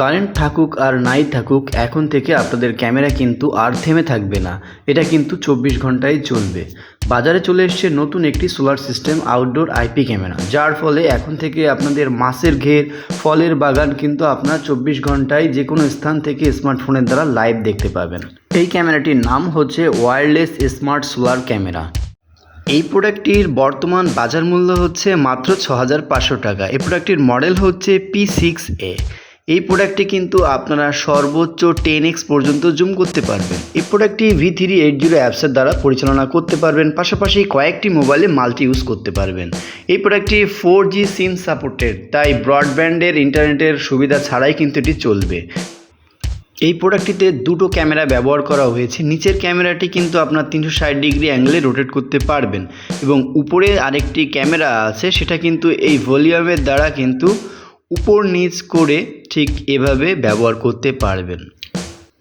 Current থাকুক আর নাই থাকুক, এখন থেকে আপনাদের ক্যামেরা কিন্তু আর থেমে থাকবে না। এটা কিন্তু চব্বিশ ঘন্টাই চলবে। বাজারে চলে এসছে নতুন একটি solar system outdoor IP camera. যার ফলে এখন থেকে আপনাদের মাছের ঘের, ফলের বাগান কিন্তু আপনার চব্বিশ ঘন্টায় যে কোনো স্থান থেকে স্মার্টফোনের দ্বারা লাইভ দেখতে পাবেন। এই ক্যামেরাটির নাম হচ্ছে ওয়্যারলেস স্মার্ট সোলার ক্যামেরা এই প্রোডাক্টটির বর্তমান বাজার মূল্য হচ্ছে মাত্র ছ টাকা। এই প্রোডাক্টটির মডেল হচ্ছে পি সিক্স এ এই প্রোডাক্টটি কিন্তু আপনারা সর্বোচ্চ টেন এক্স পর্যন্ত জুম করতে পারবেন। এই প্রোডাক্টটি ভি থ্রি এইট জিরো অ্যাপসের দ্বারা পরিচালনা করতে পারবেন, পাশাপাশি কয়েকটি মোবাইলে মাল্টি ইউজ করতে পারবেন। এই প্রোডাক্টটি ফোর জি সিম সাপোর্টেড তাই ব্রডব্যান্ডের ইন্টারনেটের সুবিধা ছাড়াই কিন্তু এটি চলবে। এই প্রোডাক্টটিতে দুটো ক্যামেরা ব্যবহার করা হয়েছে। নিচের ক্যামেরাটি কিন্তু আপনার তিনশো ষাট ডিগ্রি অ্যাঙ্গেলে রোটেট করতে পারবেন এবং উপরে আরেকটি ক্যামেরা আছে, সেটা কিন্তু এই ভলিউমের দ্বারা কিন্তু উপর নিচ করে ঠিক এভাবে ব্যবহার করতে পারবেন।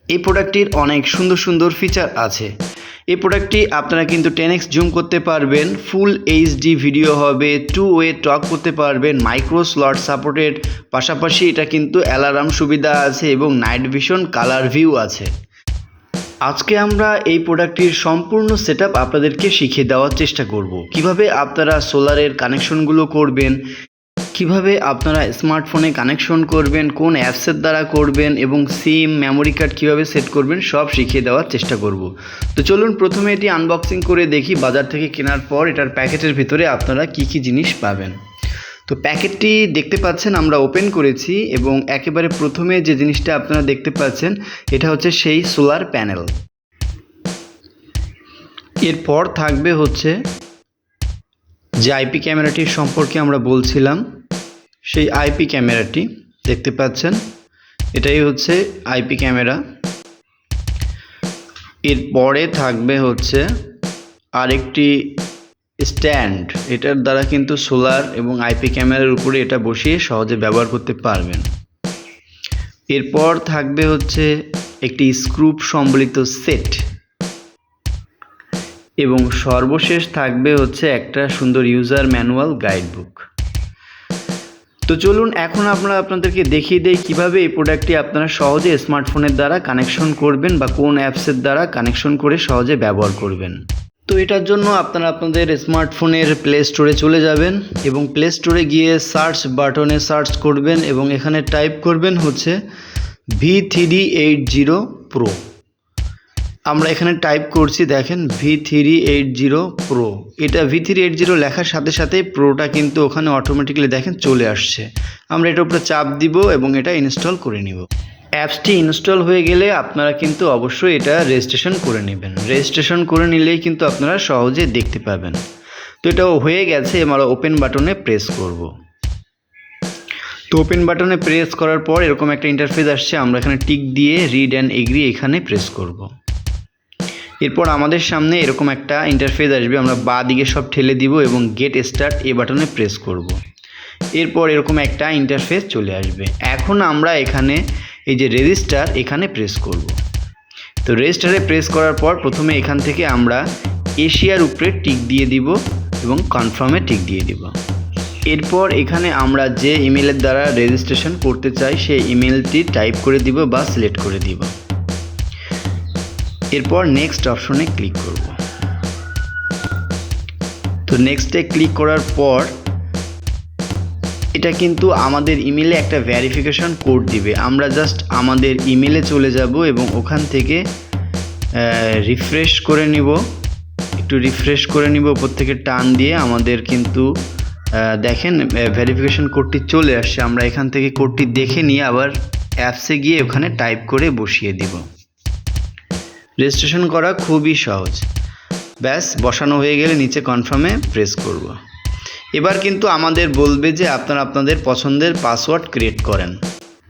এই প্রোডাক্টটির অনেক সুন্দর সুন্দর ফিচার আছে। এই প্রোডাক্টটি আপনারা কিন্তু টেন এক্স জুম করতে পারবেন ফুল এইচডি ভিডিও হবে টু ওয়ে টক করতে পারবেন মাইক্রো স্লট সাপোর্টেড পাশাপাশি এটা কিন্তু অ্যালার্ম সুবিধা আছে এবং নাইট ভিশন কালার ভিউ আছে। আজকে আমরা এই প্রোডাক্টটির সম্পূর্ণ সেট আপনাদেরকে শিখিয়ে দেওয়ার চেষ্টা করব। কীভাবে আপনারা সোলারের কানেকশনগুলো করবেন কীভাবে আপনারা স্মার্টফোনে কানেকশন করবেন, কোন অ্যাপসের দ্বারা করবেন এবং সিম মেমোরি কার্ড কীভাবে সেট করবেন, সব শিখিয়ে দেওয়ার চেষ্টা করব। তো চলুন প্রথমে এটি আনবক্সিং করে দেখি বাজার থেকে কেনার পর এটার প্যাকেটের ভিতরে আপনারা কি কি জিনিস পাবেন। তো প্যাকেটটি দেখতে পাচ্ছেন আমরা ওপেন করেছি এবং একেবারে প্রথমে যে জিনিসটা আপনারা দেখতে পাচ্ছেন, এটা হচ্ছে সেই সোলার প্যানেল এরপর থাকবে হচ্ছে যে আইপি ক্যামেরাটির সম্পর্কে আমরা বলছিলাম। সেই আইপি ক্যামেরাটি দেখতে পাচ্ছেন। এটাই হচ্ছে আইপি ক্যামেরা। এরপরে থাকবে হচ্ছে আরেকটি স্ট্যান্ড। এটার দ্বারা কিন্তু সোলার এবং আইপি ক্যামেরার উপরে এটা বসিয়ে সহজে ব্যবহার করতে পারবেন। এরপর থাকবে হচ্ছে একটি স্ক্রুপ সম্বলিত সেট। এবং সর্বশেষ থাকবে হচ্ছে একটা সুন্দর ইউজার ম্যানুয়াল গাইড বুক তো চলুন এখন আমরা আপনাদেরকে দেখিয়ে দেই কীভাবে এই প্রোডাক্টটি আপনারা সহজে স্মার্টফোনের দ্বারা কানেকশন করবেন বা কোন অ্যাপসের দ্বারা কানেকশন করে সহজে ব্যবহার করবেন। তো এটার জন্য আপনারা আপনাদের স্মার্টফোনের প্লে স্টোরে চলে যাবেন এবং প্লে স্টোরে গিয়ে সার্চ বাটনে সার্চ করবেন এবং এখানে টাইপ করবেন হচ্ছে V three eight zero pro আমরা এখানে টাইপ করছি, দেখেন V three eight zero pro এটা ভি থ্রি এইট জিরো লেখার সাথে সাথে প্রোটা কিন্তু ওখানে অটোমেটিক্যালি দেখেন চলে আসছে। আমরা এটার উপরে চাপ দিব এবং এটা ইনস্টল করে নিব। অ্যাপসটি ইনস্টল হয়ে গেলে আপনারা কিন্তু অবশ্যই এটা রেজিস্ট্রেশন করে নেবেন। রেজিস্ট্রেশন করে নিলেই কিন্তু আপনারা সহজে দেখতে পাবেন। তো এটা হয়ে গেছে আমরা ওপেন বাটনে প্রেস করব। তো ওপেন বাটনে প্রেস করার পর এরকম একটা ইন্টারফেস আসছে, আমরা এখানে টিক দিয়ে রিড অ্যান্ড এগ্রি এখানে প্রেস করব। এরপর আমাদের সামনে এরকম একটা ইন্টারফেস আসবে, আমরা বা দিকে সব ঠেলে দিব এবং গেট স্টার্ট এ বাটনে প্রেস করব। এরপর এরকম একটা ইন্টারফেস চলে আসবে এখন আমরা এখানে এই যে রেজিস্টার এখানে প্রেস করব। তো রেজিস্টারে প্রেস করার পর প্রথমে এখান থেকে আমরা এশিয়ার উপরে টিক দিয়ে দিব এবং কনফার্মে টিক দিয়ে দিব এরপর এখানে আমরা যে ইমেলের দ্বারা রেজিস্ট্রেশন করতে চাই, সেই ইমেলটি টাইপ করে দিব বা সিলেক্ট করে দিব এরপর নেক্সট অপশনে ক্লিক করব। তো নেক্সটে ক্লিক করার পর, এটা কিন্তু আমাদের ইমেলে একটা ভ্যারিফিকেশন কোড দিবে। আমরা জাস্ট আমাদের ইমেলে চলে যাব এবং ওখান থেকে রিফ্রেশ করে নিব। একটু রিফ্রেশ করে নিব ওপর থেকে টান দিয়ে আমাদের কিন্তু দেখেন ভেরিফিকেশন কোডটি চলে আসছে। আমরা এখান থেকে কোডটি দেখে নিয়ে আবার অ্যাপসে গিয়ে ওখানে টাইপ করে বসিয়ে দিব। রেজিস্ট্রেশন করা খুবই সহজ ব্যাস, বসানো হয়ে গেলে নিচে কনফার্মে প্রেস করব। এবার কিন্তু আমাদের বলবে যে আপনারা আপনাদের পছন্দের পাসওয়ার্ড ক্রিয়েট করেন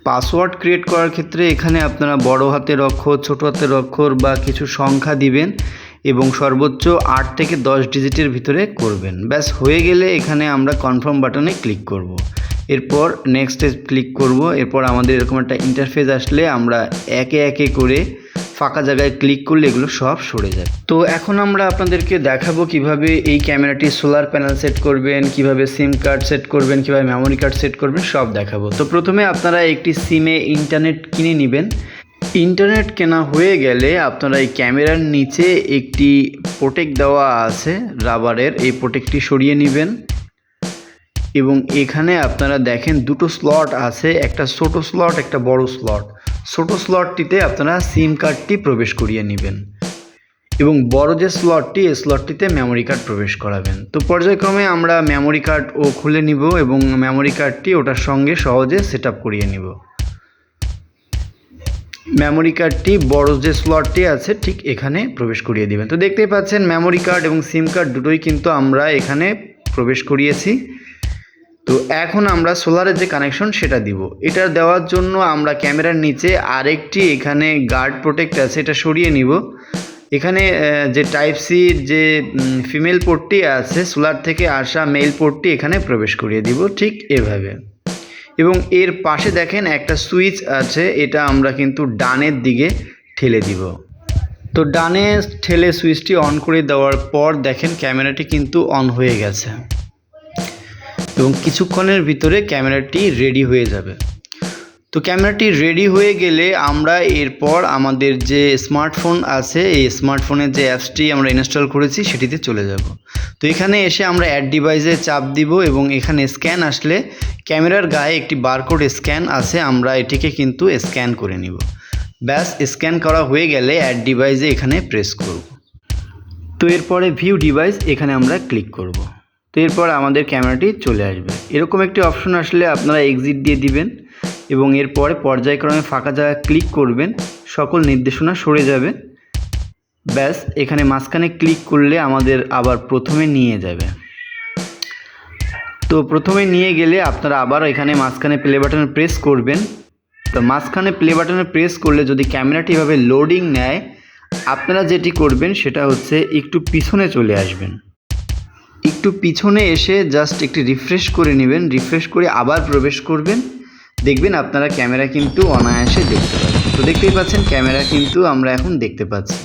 পাসওয়ার্ড ক্রিয়েট করার ক্ষেত্রে এখানে আপনারা বড় হাতের অক্ষর, ছোট হাতের অক্ষর বা কিছু সংখ্যা দিবেন এবং সর্বোচ্চ আট থেকে দশ ডিজিটের ভিতরে করবেন ব্যাস, হয়ে গেলে এখানে আমরা কনফার্ম বাটনে ক্লিক করব। এরপর নেক্সটে ক্লিক করব এরপর আমাদের এরকম একটা ইন্টারফেস আসলে আমরা একে একে করে ফাঁকা জায়গায় ক্লিক করলে এগুলো সব সরে যায়। তো এখন আমরা আপনাদেরকে দেখাবো কীভাবে এই ক্যামেরাটি সোলার প্যানেল সেট করবেন, কীভাবে সিম কার্ড সেট করবেন, কীভাবে মেমোরি কার্ড সেট করবেন, সব দেখাবো। তো প্রথমে আপনারা একটি সিমে ইন্টারনেট কিনে নেবেন। ইন্টারনেট কেনা হয়ে গেলে আপনারা এই ক্যামেরার নিচে একটি প্রোটেক্ট দেওয়া আছে রাবারের এই প্রোটেক্টটি সরিয়ে নেবেন। এবং এখানে আপনারা দেখেন দুটো স্লট আছে, একটা ছোট স্লট একটা বড় স্লট ছোট স্লটটিতে আপনারা সিম কার্ডটি প্রবেশ করিয়ে নেবেন এবং বড় যে স্লটটি এই স্লটটিতে মেমোরি কার্ড প্রবেশ করাবেন। তো পর্যায়ক্রমে আমরা মেমোরি কার্ড ও খুলে নিব এবং মেমোরি কার্ডটি ওটার সঙ্গে সহজে সেট করিয়ে নিব। মেমোরি কার্ডটি বড় যে স্লটটি আছে, ঠিক এখানে প্রবেশ করিয়ে দিবেন। তো দেখতেই পাচ্ছেন মেমোরি কার্ড এবং সিম কার্ড দুটোই কিন্তু আমরা এখানে প্রবেশ করিয়েছি। তো এখন আমরা সোলারের যে কানেকশন সেটা দিব। এটা দেওয়ার জন্য আমরা ক্যামেরার নিচে আরেকটি এখানে গার্ড প্রোটেক্ট আছে, এটা সরিয়ে নিব। এখানে যে টাইপ সির যে ফিমেল পোর্টটি আছে, সোলার থেকে আসা মেল পোর্টটি এখানে প্রবেশ করিয়ে দিব ঠিক এভাবে। এবং এর পাশে দেখেন একটা সুইচ আছে, এটা আমরা কিন্তু ডানের দিকে ঠেলে দিব। তো ডানে ঠেলে সুইচটি অন করে দেওয়ার পর দেখেন ক্যামেরাটি কিন্তু অন হয়ে গেছে। এবং কিছুক্ষণের ভিতরে ক্যামেরাটি রেডি হয়ে যাবে। তো ক্যামেরাটি রেডি হয়ে গেলে আমরা এরপর আমাদের যে স্মার্টফোন আছে, এই স্মার্টফোনের যে অ্যাপসটি আমরা ইনস্টল করেছি, সেটিতে চলে যাব। তো এখানে এসে আমরা অ্যাড ডিভাইসে চাপ দিব এবং এখানে স্ক্যান আসলে ক্যামেরার গায়ে একটি বারকোড স্ক্যান আছে, আমরা এটিকে কিন্তু স্ক্যান করে নিব। ব্যাস স্ক্যান করা হয়ে গেলে অ্যাড ডিভাইসে এখানে প্রেস করব। তো এরপরে ভিউ ডিভাইস এখানে আমরা ক্লিক করব। তো এরপর আমাদের ক্যামেরাটি চলে আসবে। এরকম একটি অপশন আসলে আপনারা এক্সিট দিয়ে দিবেন এবং এরপরে পর্যায়ক্রমে ফাঁকা জায়গা ক্লিক করবেন, সকল নির্দেশনা সরে যাবে। ব্যাস, এখানে মাঝখানে ক্লিক করলে আমাদের আবার প্রথমে নিয়ে যাবে। তো প্রথমে নিয়ে গেলে আপনারা আবার এখানে মাঝখানে প্লে বাটনে প্রেস করবেন। তো মাঝখানে প্লে বাটনে প্রেস করলে যদি ক্যামেরাটি এভাবে লোডিং নেয়, আপনারা যেটি করবেন সেটা হচ্ছে একটু পিছনে চলে আসবেন। একটু পিছনে এসে জাস্ট একটি রিফ্রেশ করে নেবেন। রিফ্রেশ করে আবার প্রবেশ করবেন। দেখবেন আপনারা ক্যামেরা কিন্তু অনায়াসে দেখতে পাচ্ছেন। তো দেখতেই পাচ্ছেন, ক্যামেরা কিন্তু আমরা এখন দেখতে পাচ্ছি।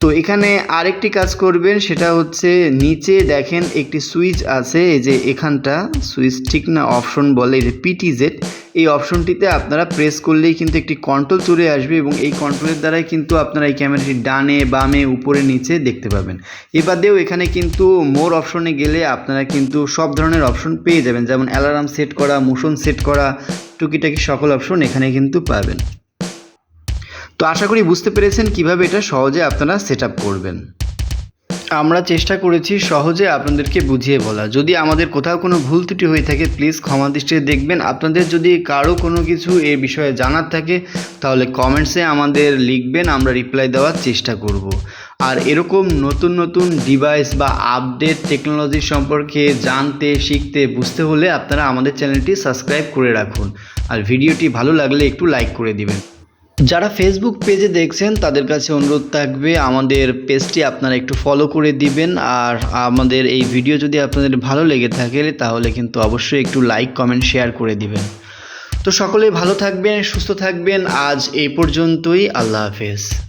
তো এখানে আরেকটি কাজ করবেন, সেটা হচ্ছে নিচে দেখেন একটি সুইচ আছে, এই যে এখানটা, সুইচ ঠিক না, অপশন বলে, এই যে পিটিজেড এই অপশনটিতে আপনারা প্রেস করলেই কিন্তু একটি কন্ট্রোল চলে আসবে এবং এই কন্ট্রোলের দ্বারাই কিন্তু আপনারা এই ক্যামেরাটি ডানে, বামে, উপরে, নিচে দেখতে পাবেন। এবাদেও এখানে কিন্তু মোর অপশনে গেলে আপনারা কিন্তু সব ধরনের অপশন পেয়ে যাবেন। যেমন অ্যালার্ম সেট করা মোশন সেট করা, টুকিটাকি সকল অপশন এখানে কিন্তু পাবেন। তো আশা করি বুঝতে পেরেছেন কীভাবে এটা সহজে আপনারা সেট করবেন। আমরা চেষ্টা করেছি সহজে আপনাদেরকে বুঝিয়ে বলা। যদি আমাদের কোথাও কোনো ভুল ত্রুটি হয়ে থাকে প্লিজ ক্ষমা দৃষ্টিতে দেখবেন। আপনাদের যদি কারও কোনো কিছু এ বিষয়ে জানার থাকে, তাহলে কমেন্টসে আমাদের লিখবেন, আমরা রিপ্লাই দেওয়ার চেষ্টা করব। আর এরকম নতুন নতুন ডিভাইস বা আপডেট টেকনোলজি সম্পর্কে জানতে, শিখতে, বুঝতে হলে আপনারা আমাদের চ্যানেলটি সাবস্ক্রাইব করে রাখুন। আর ভিডিওটি ভালো লাগলে একটু লাইক করে দিবেন। যারা ফেসবুক পেজে দেখছেন, তাদের কাছে অনুরোধ থাকবে, আমাদের পেজটি আপনারা একটু ফলো করে দিবেন। আর আমাদের এই ভিডিও যদি আপনাদের ভালো লেগে থাকে, তাহলে কিন্তু অবশ্যই একটু লাইক কমেন্ট শেয়ার করে দিবেন। তো সকলেই ভালো থাকবেন, সুস্থ থাকবেন। আজ এই পর্যন্তই। আল্লাহ হাফেজ।